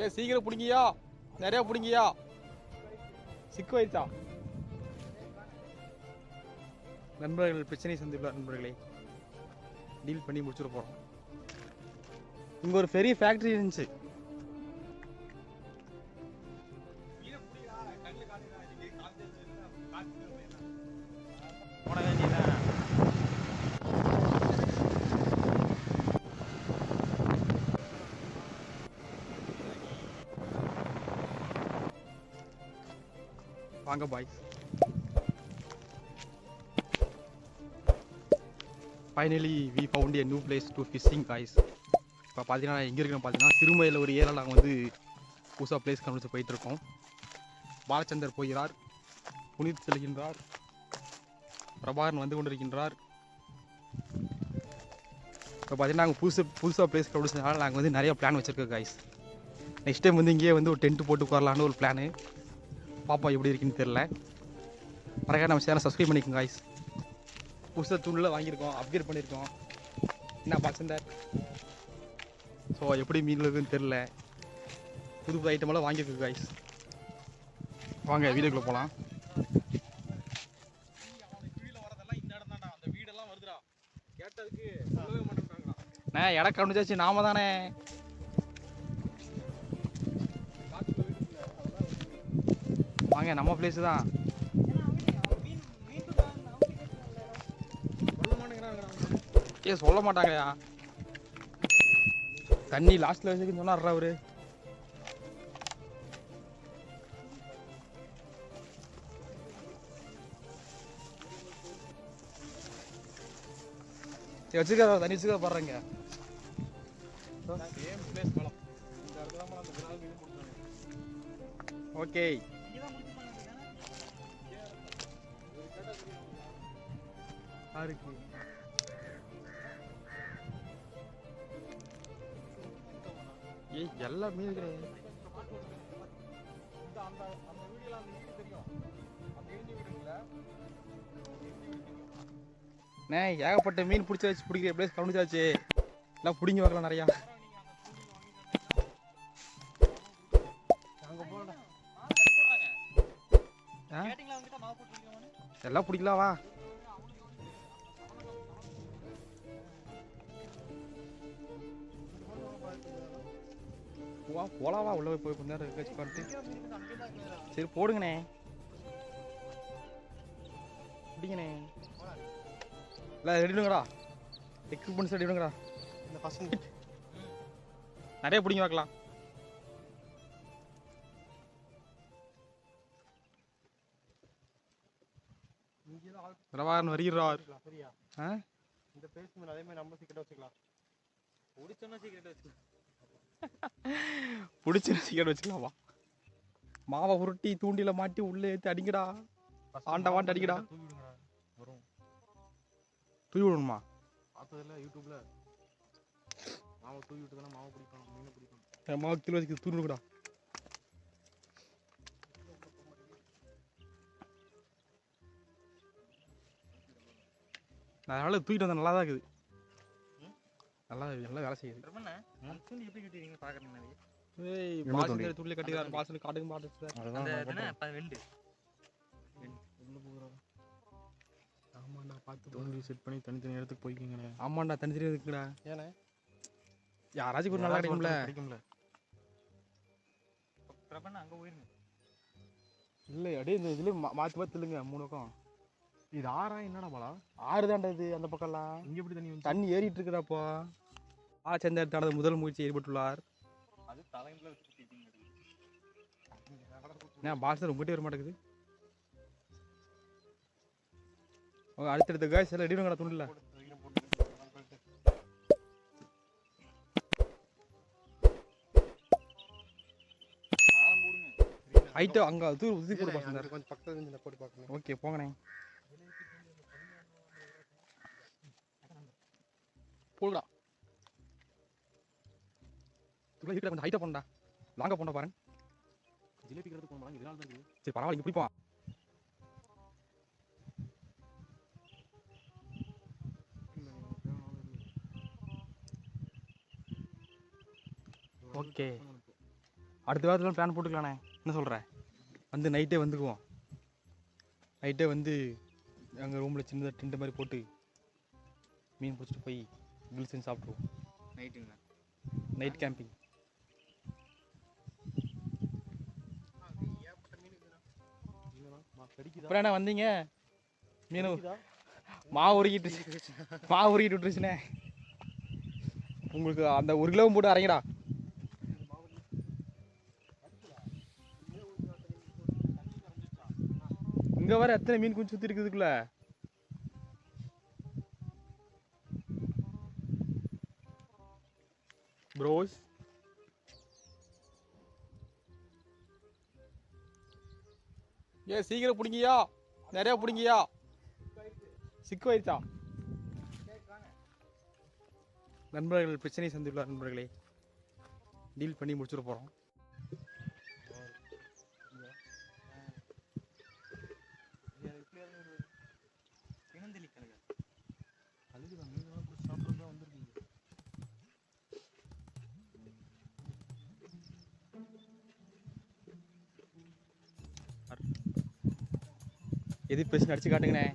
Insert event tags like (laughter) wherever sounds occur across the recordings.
ஏ சீக்கிரம் பிடிங்கியா? நிறையா பிடிங்கியா? சிக்கு ஆயிடுச்சா நண்பர்கள் பிரச்சனை சந்திப்புள்ள நண்பர்களே. டீல் பண்ணி முடிச்சுட போகிறோம் இங்கே ஒரு பெரிய ஃபேக்ட்ரி இருந்துச்சு. போன வேண்டியதான் வாங்க boys finally we found a new place to fishing guys இப்போ பார்த்தீங்கன்னா எங்கே இருக்கிறோம் பார்த்தீங்கன்னா திருமையில் ஒரு ஏரியா நாங்கள் வந்து புதுசாக பிளேஸ் கண்டுபிடிச்சு போயிட்டுருக்கோம் பாலச்சந்தர் போகிறார் புனித் செல்கின்றார் பிரபாகரன் வந்து கொண்டிருக்கின்றார். இப்போ பார்த்தீங்கன்னா நாங்கள் புதுசு புதுசாக பிளேஸ் கண்டுபிடிச்சதுனால நாங்கள் வந்து நிறைய பிளான் வச்சுருக்கோம் காய்ஸ் நெக்ஸ்ட் டைம் வந்து இங்கேயே வந்து ஒரு டென்ட் போட்டு உட்காரலான்னு ஒரு பிளானு பாப்பா எப்படி இருக்குன்னு தெரில மறக்காம நம்ம சேனல் சப்ஸ்கிரைப் பண்ணிக்கோங்க காய்ஸ் புதுசாக தூண்டில் வாங்கியிருக்கோம் அப்கிரேட் பண்ணியிருக்கோம். என்ன பாசந்தர் ஸோ எப்படி மீன் இருக்குன்னு தெரில புது புது ஐட்டமெல்லாம் வாங்கியிருக்கு காய்ஸ் வாங்க வீடுக்குள்ளே போகலாம் நான் இடம் கவனிச்சாச்சு நாம தானே. வாங்க நம்ம பிளேஸ் தான் ஏ சொல்ல மாட்டாங்கயா தண்ணி லாஸ்ட்ல வச்சுக்கு சொன்னார் அவரு வச்சுக்க தண்ணி வச்சுக்க பாடுறேங்க ஓகே யாருக்கு ஏய் எல்லாம் மீன் அண்ணே ஏகப்பட்ட மீன் பிடிச்சாச்சு பிடிக்கிற பிளேஸ் கவனிச்சாச்சு. எல்லாம் பிடிங்கி வரலாம் நிறையா. ஆ? எல்லாம் பிடிக்கலாம் வா. வா போலாம் வா உள்ள போய் போய் கொஞ்ச நேரம் பார்த்து சரி போடுங்கண்ணே. பிடிங்கண்ணே இல்லை ரெடிடுங்கடா எக்யூப்மெண்ட்ஸ் ரெடிடுங்கடா இந்த பசங்க நிறைய பிடிங்க பார்க்கலாம். பிரபாகரன் வருகிறார். சரியா ஆ? இந்த மேல அதே மாதிரி நம்ம சீக்கிரம் வச்சுக்கலாம் பிடிச்சோன்னா சீக்கிரம் வச்சு பிடிச்சி சீக்கிரம் வச்சுக்கலாம்? மாவை உருட்டி தூண்டில மாட்டி உள்ளே ஏற்றி அடிங்கடா. ஆண்டா வாண்ட அடிக்கடா. தூவி வரும். தூவி விடணுமா? பார்த்ததில்ல யூடியூப்ல. மாவை தூவி விட்டு தானே மாவை பிடிக்கணும் மீனை பிடிக்கணும். மாவு கிலோ வச்சுக்கு விடுங்கடா. நான் அதனால தூக்கிட்டு வந்தேன் நல்லா தான் இருக்குது. நல்லா நல்லா வேலை செய்யுது. எப்படி கட்டுவீங்க துள்ளி கட்டிக்கிறார் சந்தை காட்டுக்கு மாட்டு வெண்டு. ஆமாண்டா பார்த்து தூண்டி செட் பண்ணி தனித்தனி இடத்துக்கு போய்க்கிங்கண்ணே. ஆமாண்டா தனி தெரியாது இருக்குடா ஏண்ணே? யாராச்சும் ஒரு நல்லா கிடைக்கும்ல. கிடைக்கும்ல. பிரபண்ணா அங்க போயிருங்க. இல்லை அப்படியே இந்த இதுல மா- மாத்தி மாத்தி இல்லைங்க மூணு பக்கம். இது ஆறா என்னடா பாலா? ஆறு தாண்டா இது அந்த பக்கம்லாம். இங்க எப்படி தண்ணி வந்து தண்ணி ஏறிட்டு இருக்குடாப்பா ஆ சந்தர் தனது முதல் முயற்சி ஈடுபட்டுள்ளார். அது சுத்திட்டீங்க ஏன் பால்சர் உங்ககிட்டே வர மாட்டேங்குது அடுத்தடுத்த காய்ஸ் எல்லாம் ரெடி ஆழம் போடுங்க ஹைட்டோ அங்க தூர் உதி போடு பாசந்தர் கொஞ்சம் பக்கத்துல இருந்து போட்டு பார்க்கணும். ஓகே போங்கண்ணே. போடுடா. துளை இருக்கிற கொஞ்சம் ஹைட்டா போண்டா லாங்கா போண்டா பாருங்க. ஜிலேபிக்கிறதுக்கு போகணும் இதனால தான் இருக்குது. சரி பரவாயில்ல இங்க பிடிப்போம். ஓகே. அடுத்த வாரத்தில் பிளான் போட்டுக்கலாண்ணே. என்ன சொல்கிற வந்து நைட்டே வந்துக்குவோம். நைட்டே வந்து எங்கள் ரூமில் சின்னதாக டென்ட் மாதிரி போட்டு மீன் பிடிச்சிட்டு போய் கிரில் செஞ்சு சாப்பிட்ருவோம் நைட்டுங்களா நைட் கேம்பிங் அப்புறம் என்ன வந்தீங்க? மீன்? மாவு உருகிட்டு மாவு உருகிட்டு விட்டுருச்சுண்ணே உங்களுக்கு அந்த ஒரு கிலோவும் போட்டு அரைங்கடா. இங்க வர எத்தனை மீன் குஞ்சு சுத்தி இருக்குதுக்குள்ள? ப்ரோஸ் ஏ சீக்கிரம் பிடிங்கியா? நிறைய பிடிங்கியா? சிக்கு வயிற்சா நண்பர்கள் பிரச்சனை சந்தித்துள்ள நண்பர்களே. டீல் பண்ணி முடிச்சுட்டு போகிறோம் எது போட்டு கீழே காட்டுங்கண்ணே?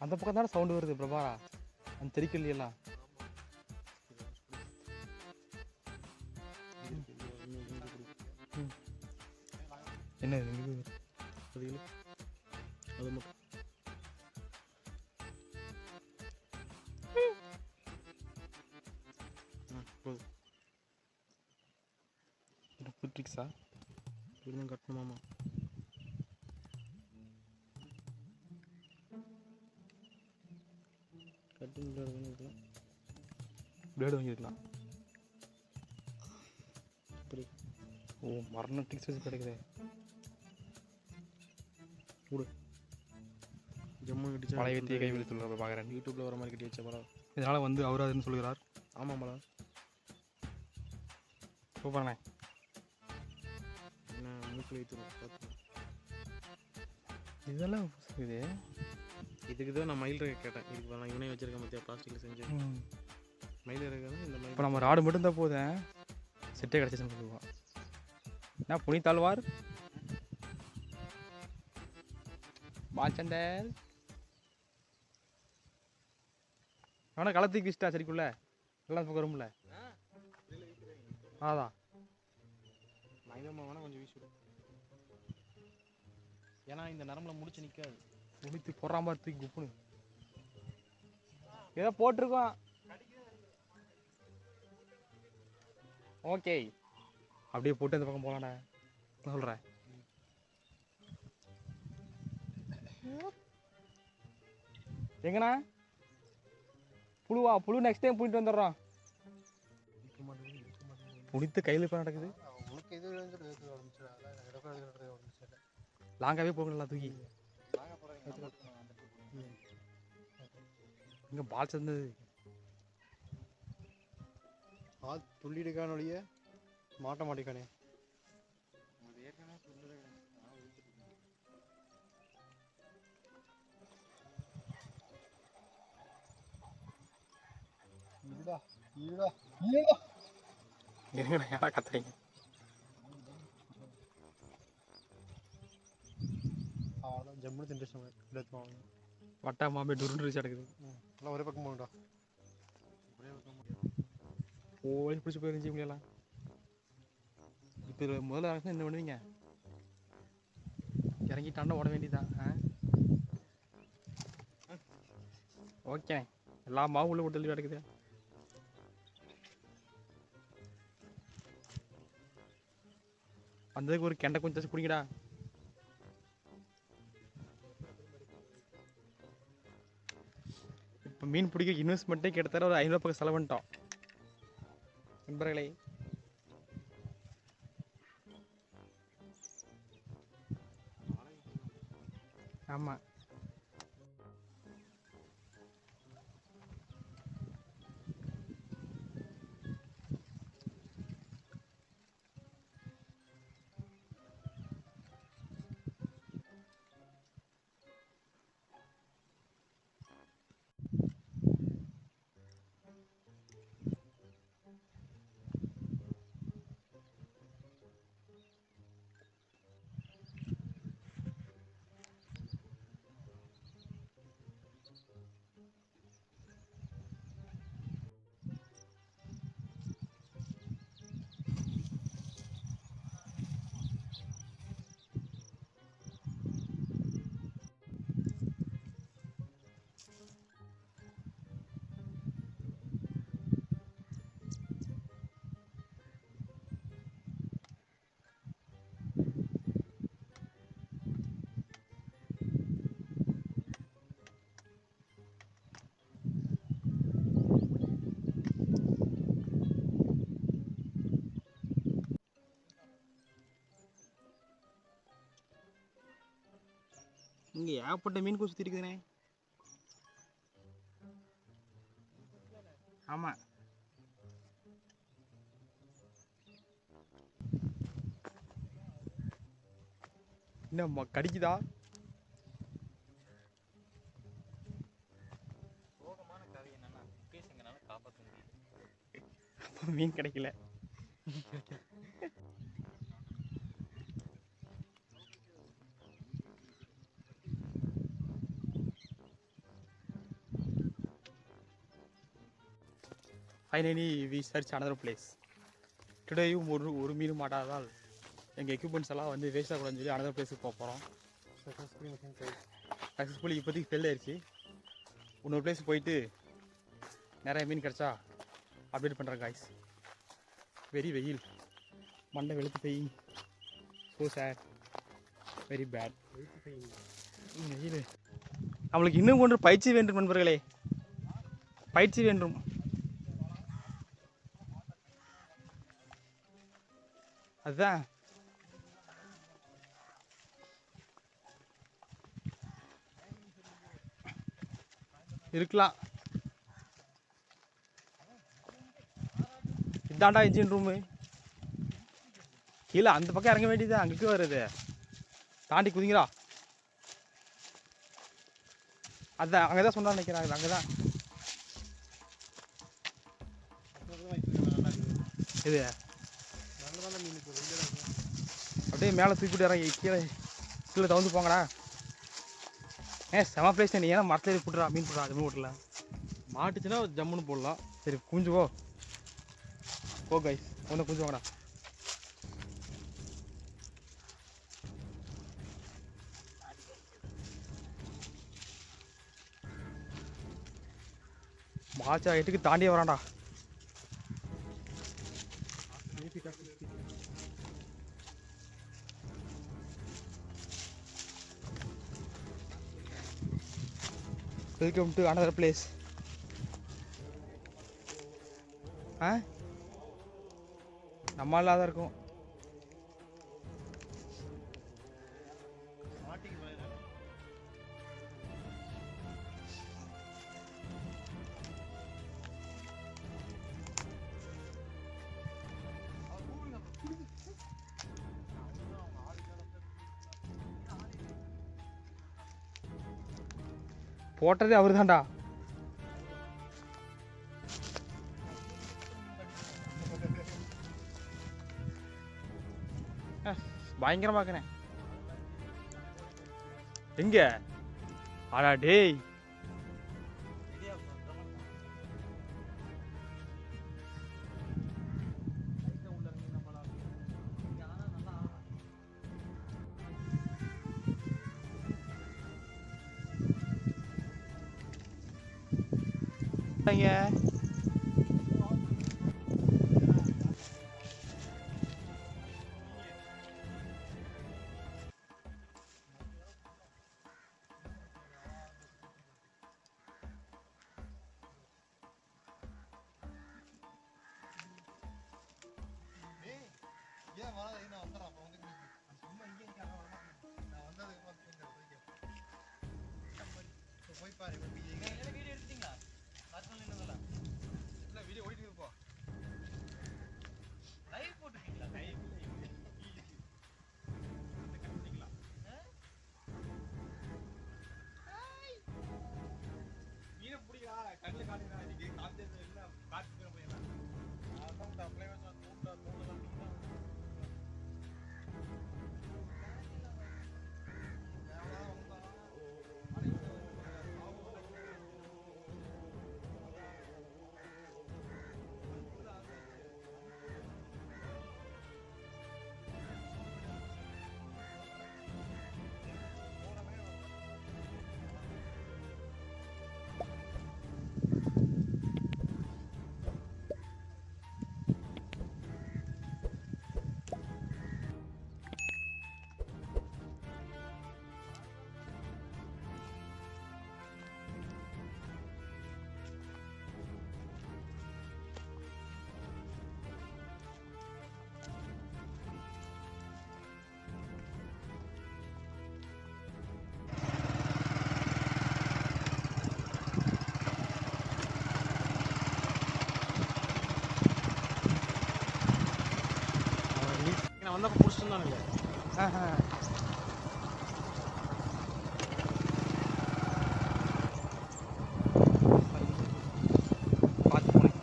அந்த பக்கம் தானே சவுண்டு வருது பிரபாரா? அந்த தெரிக்கலையெல்லாம் என்ன அது இழு. அது மட்டும் போதும். புது ட்ரிக்ஸா இன்னும் கட்டணுமாமா கட்டிங் இருக்கலாம். பிளேடு வாங்கியிருக்கலாம் இப்படி ஓ மரண ட்ரிக்ஸ் வச்சு கிடைக்குது கட்டிச்சா பழைய வித்தியை கை விழுத்துள்ள பார்க்குறேன். யூடியூப்ல வர மாதிரி கட்டி வச்ச படம். இதனால் வந்து அவராதுன்னு சொல்கிறார் ஆமாம்மாடா சூப்பர்ண்ணே. என்ன மூக்கில் பார்த்து இதெல்லாம் இது? இதுக்கு தான் நான் மயில் ரேகை கேட்டேன். இதுக்கு நான் இவனே வச்சிருக்கேன் மத்தியா பிளாஸ்டிக்கில் செஞ்சு. மயில் ரேகை இந்த மயில் இப்போ நம்ம ராடு மட்டும் தான் போதும் செட்டே கிடச்சிச்சுன்னு சொல்லுவோம் என்ன புனித்தாழ்வார் பாச்சண்டல் அவனை களத்துக்கு இஷ்டா சரிக்குள்ள? எல்லாம் பக்கம் வரும்ல அதான். மைதமா வேணா கொஞ்சம் வீசிவிடும் ஏன்னா இந்த நரம்புல முடிச்சு நிற்காது முடித்து பொறாம மாதிரி தூக்கி குப்புனு. ஏதோ போட்டிருக்கோம் ஓகே. அப்படியே போட்டு அந்த பக்கம் போகலாம்டா சொல்கிறேன் எங்கண்ணா? புழுவா புழு நெக்ஸ்ட் டைம் போயிட்டு வந்துடுறோம். புடித்து கையில் இப்போ நடக்குது. லாங்காகவே போகலாம் தூக்கி. எடுத்துக்கணும் அந்த இடத்துக்கு. இங்கே பால் சேர்ந்தது. ஆ துள்ளிடுக்கான ஒழிய மாட்ட மாட்டேக்கானே எங்கடா யாரா கத்துறீங்க அவ்வளோதான் ஜம்முன்னு திண்டுச்சு வட்டா மாம்பே டுருண்டு கிடக்குது எல்லாம் ஒரே பக்கம் போகண்டா ஓடி பிடிச்சி போயிருந்துச்சு இப்படியெல்லாம் இப்போ முதல்ல இறங்கினா என்ன பண்ணுவீங்க இறங்கிட்டாண்டா ஓட வேண்டியதான் ஆ ஓகே எல்லா மாவு உள்ள போட்டு கிடக்குது வந்ததுக்கு ஒரு கெண்டை கொஞ்சம் வச்சு குடிங்கடா. இப்போ மீன் பிடிக்க இன்வெஸ்ட்மெண்ட்டே கிட்டத்தட்ட ஒரு ஐநூறு பக்கம் செலவு பண்ணிட்டோம். நண்பர்களே. ஆமாம் இங்கே ஏகப்பட்ட மீன் சுற்றி இருக்குதுண்ணே. ஆமாம் என்னம்மா கடிக்குதா? சோகமான கதை என்னன்னா முகேஷ் எங்கனால காப்பாற்ற முடியும் அப்போ மீன் கிடைக்கல. (laughs) Finally we search another place டுடேயும் ஒரு ஒரு மீன் மாட்டாததால் எங்கள் எக்யூப்மெண்ட்ஸ் எல்லாம் வந்து வேஸ்ட் ஆகக்கூடாதுன்னு சொல்லி அனதர் பிளேஸுக்கு போக போகிறோம் சக்ஸஸ்ஃபுல்லி இப்போதைக்கு ஃபெயில் ஆயிடுச்சு இன்னொரு பிளேஸ் போயிட்டு நிறைய மீன் கிடச்சா அப்டேட் பண்ணுறேன் காய்ஸ் வெரி வெயில். மண்டை வெளுத்து போய் ஸோ சேட் வெரி பேட் வெயில். நம்மளுக்கு இன்னும் ஒன்று பயிற்சி வேண்டும் நண்பர்களே. பயிற்சி வேண்டும். அதுதான் இருக்கலாம். இதாண்டா இன்ஜின் ரூமு கீழே அந்த பக்கம் இறங்க வேண்டியது அங்கே வருது. தாண்டி குதிங்கடா. அதான் அங்கே தான் சொன்னா நினைக்கிறேன் அங்கே தான் இது நல்லதான மீன் இப்போ வெளியே அப்படியே மேலே தூக்கிட்டு இறங்கி கீழே கீழே தவந்து போங்கடா. ஏ செம பிளேஸ் நீ. ஏன்னா மரத்துல புட்டுறா மீன் புட்டுறா அது மீன் விட்டுல மாட்டுச்சுன்னா ஜம்முன்னு போடலாம். சரி குஞ்சு போ. போ கைஸ் ஒன்று குஞ்சு வாங்கடா. மாச்சா எட்டுக்கு தாண்டியே வரான்டா. வெல்கம் டு அனதர் பிளேஸ் ஆ நம்மளாக தான் இருக்கும். போட்டதே அவர் தான்டா பயங்கரமாக்குனேன் எங்க? அடா டேய். பாரு எங்க வீடியோ எடுத்தீங்களா? பத்து இல்லை வீடியோ ஓடிட்டு இருப்போம் லைவ் போட்டுருக்கீங்களா? லைவ் மீனை பிடிக்கிறா கண்ணில் காட்டுறா இன்னைக்கு காத்து காத்து போயிடலாம். அதான் வந்தப்ப பிடிச்சிட்டு இருந்தானுங்க ஆஹா. பார்த்து போனேன்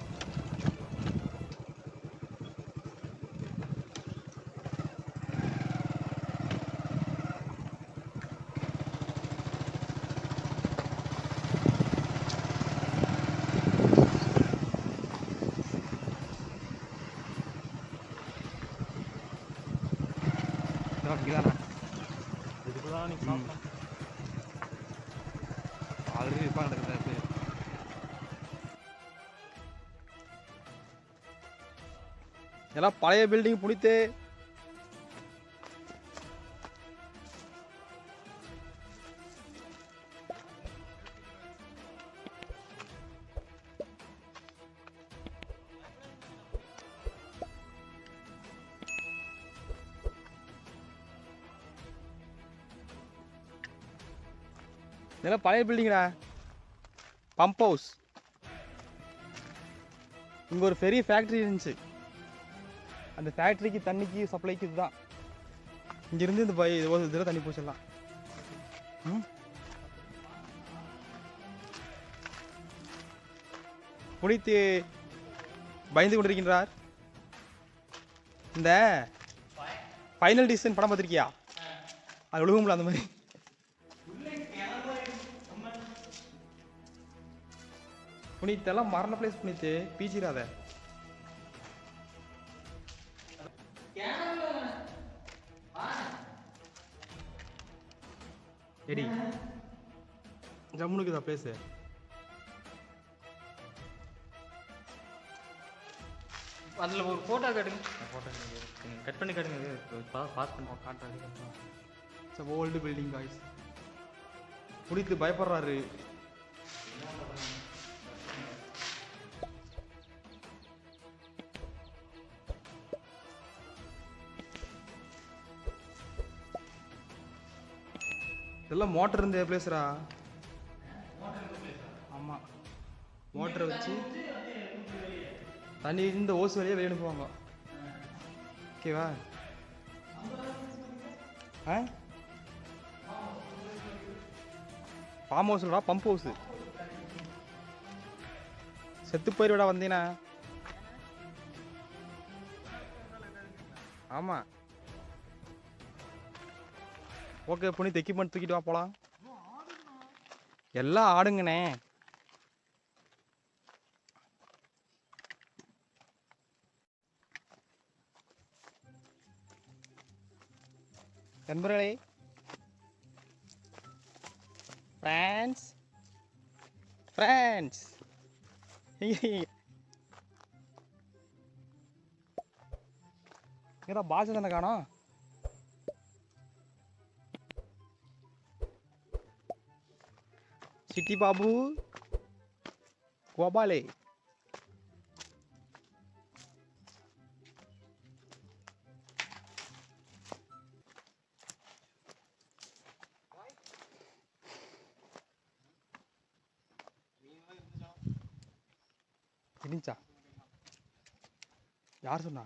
இதானா இதுக்கு தான் நீ சாப்பிட்டேன் ஆல்ரெடி இப்போ நடக்குது அது எல்லாம் பழைய பில்டிங் புனித்து. இதெல்லாம் பழைய பில்டிங்டா பம்ப் ஹவுஸ் இங்கே ஒரு பெரிய ஃபேக்ட்ரி இருந்துச்சு. அந்த ஃபேக்ட்ரிக்கு தண்ணிக்கு சப்ளைக்கு இதுதான். இங்கேருந்து இந்த பய ஒரு தடவை தண்ணி போச்சிடலாம் புனித்து பயந்து கொண்டிருக்கின்றார். இந்த ஃபைனல் டிசிஷன் படம் பார்த்துருக்கியா? அது ஒழுகும்ல அந்த மாதிரி. புனித்தெல்லாம் மரண பிளேஸ் புனித்து பீச்சிடாத. எடி ஜம்முனுக்குதா பிளேஸு அதில் ஒரு ஃபோட்டோ காட்டுங்க. ஃபோட்டோ கட் பண்ணி காட்டுங்க. பாஸ் பண்ணி. காட்டுறாரு இட்ஸ் ஓல்டு பில்டிங் காய்ஸ் புனித்து பயப்படுறாரு. இதெல்லாம் மோட்டர் இருந்த பிளேஸ்ரா ஆமாம் மோட்டரை வச்சு தண்ணி இந்த ஓசு வழியே வெளியே அனுப்புவாங்க. ஓகேவா ஆ? ஃபார்ம் ஹவுஸ்லடா பம்ப் ஹவுஸு செத்து போயிருவிடா வந்தீனா. ஆமாம் ஓகே பண்ணி எக்யூப்மெண்ட் தூக்கிட்டு வா போகலாம் எல்லாம் ஆடுங்கண்ணே. நண்பர்களே ஃப்ரான்ஸ் ஃப்ரான்ஸ் ஏதா பாஷை தானே காணும்? சிட்டி பாபு கோபாலே இருந்துச்சா யார் சொன்னா